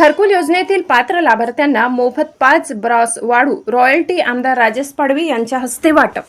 घरकुल योजनेतील पात्र लाभार्थ्यांना मोफत पाच ब्रॉस वाढू रॉयल्टी आमदार राजेश पाडवी यांच्या हस्ते वाटप.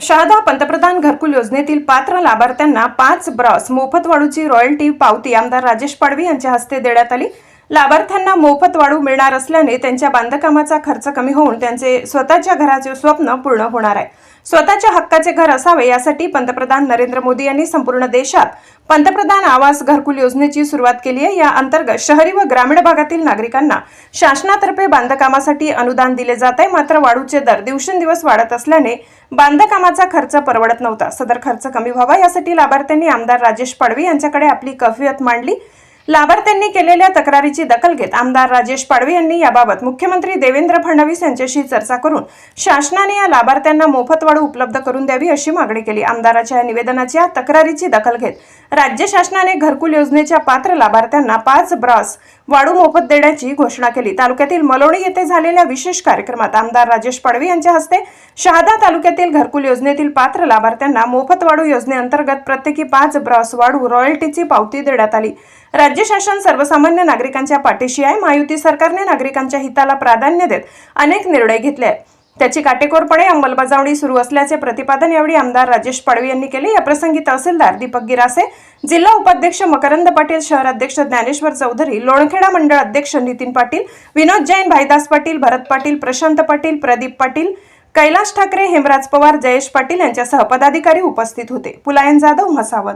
शहादा पंतप्रधान घरकुल योजनेतील पात्र लाभार्थ्यांना पाच ब्रॉस मोफत वाढूची रॉयल्टी पावती आमदार राजेश पाडवी यांच्या हस्ते देण्यात आली. लाभार्थ्यांना मोफत वाढू मिळणार असल्याने त्यांच्या बांधकामाचा खर्च कमी होऊन त्यांचे स्वतःच्या घराचे स्वप्न पूर्ण होणार आहे. स्वतःच्या हक्काचे घर असावे यासाठी पंतप्रधान नरेंद्र मोदी यांनी संपूर्ण देशात पंतप्रधान आवास घरकुल योजनेची सुरुवात केली आहे. या अंतर्गत शहरी व ग्रामीण भागातील नागरिकांना शासनातर्फे बांधकामासाठी अनुदान दिले जात आहे. मात्र वाढूचे दर दिवसेंदिवस वाढत असल्याने बांधकामाचा खर्च परवडत नव्हता. सदर खर्च कमी व्हावा यासाठी लाभार्थ्यांनी आमदार राजेश पाडवी यांच्याकडे आपली कफियत मांडली. लाभार्थ्यांनी केलेल्या तक्रारीची दखल घेत आमदार राजेश पाडवे यांनी याबाबत मुख्यमंत्री देवेंद्र फडणवीस यांच्याशी चर्चा करून शासनाने या लाभार्थ्यांना मोफत वाळू उपलब्ध करून द्यावी अशी मागणी केली. आमदाराच्या या निवेदनाच्या तक्रारीची दखल घेत राज्य शासनाने घरकुल योजनेच्या पात्र लाभार्थ्यांना पाच ब्रॉस वाढू मोफत देण्याची घोषणा केली. तालुक्यातील मलोणी येथे झालेल्या विशेष कार्यक्रमात आमदार राजेश पाडवी यांच्या हस्ते शहादा तालुक्यातील घरकुल योजनेतील पात्र लाभार्थ्यांना मोफत वाढू योजनेअंतर्गत प्रत्येकी पाच ब्रॉस वाढू रॉयल्टीची पावती देण्यात आली. राज्य शासन सर्वसामान्य नागरिकांच्या पाठीशी आहे. महायुती सरकारने नागरिकांच्या हिताला प्राधान्य देत अनेक निर्णय घेतले आहेत. त्याची काटेकोरपणे अंमलबजावणी सुरू असल्याचे प्रतिपादन यावेळी आमदार राजेश पाडवी यांनी केले. याप्रसंगी तहसीलदार दीपक गिरासे जिल्हा उपाध्यक्ष मकरंद पाटील शहर अध्यक्ष ज्ञानेश्वर चौधरी लोणखेडा मंडळ अध्यक्ष नितीन पाटील विनोद जैन भाईदास पाटील भरत पाटील प्रशांत पाटील प्रदीप पाटील कैलाश ठाकरे हेमराज पवार जयेश पाटील यांच्यासह पदाधिकारी उपस्थित होते. पुलायन जाधव म्हसावत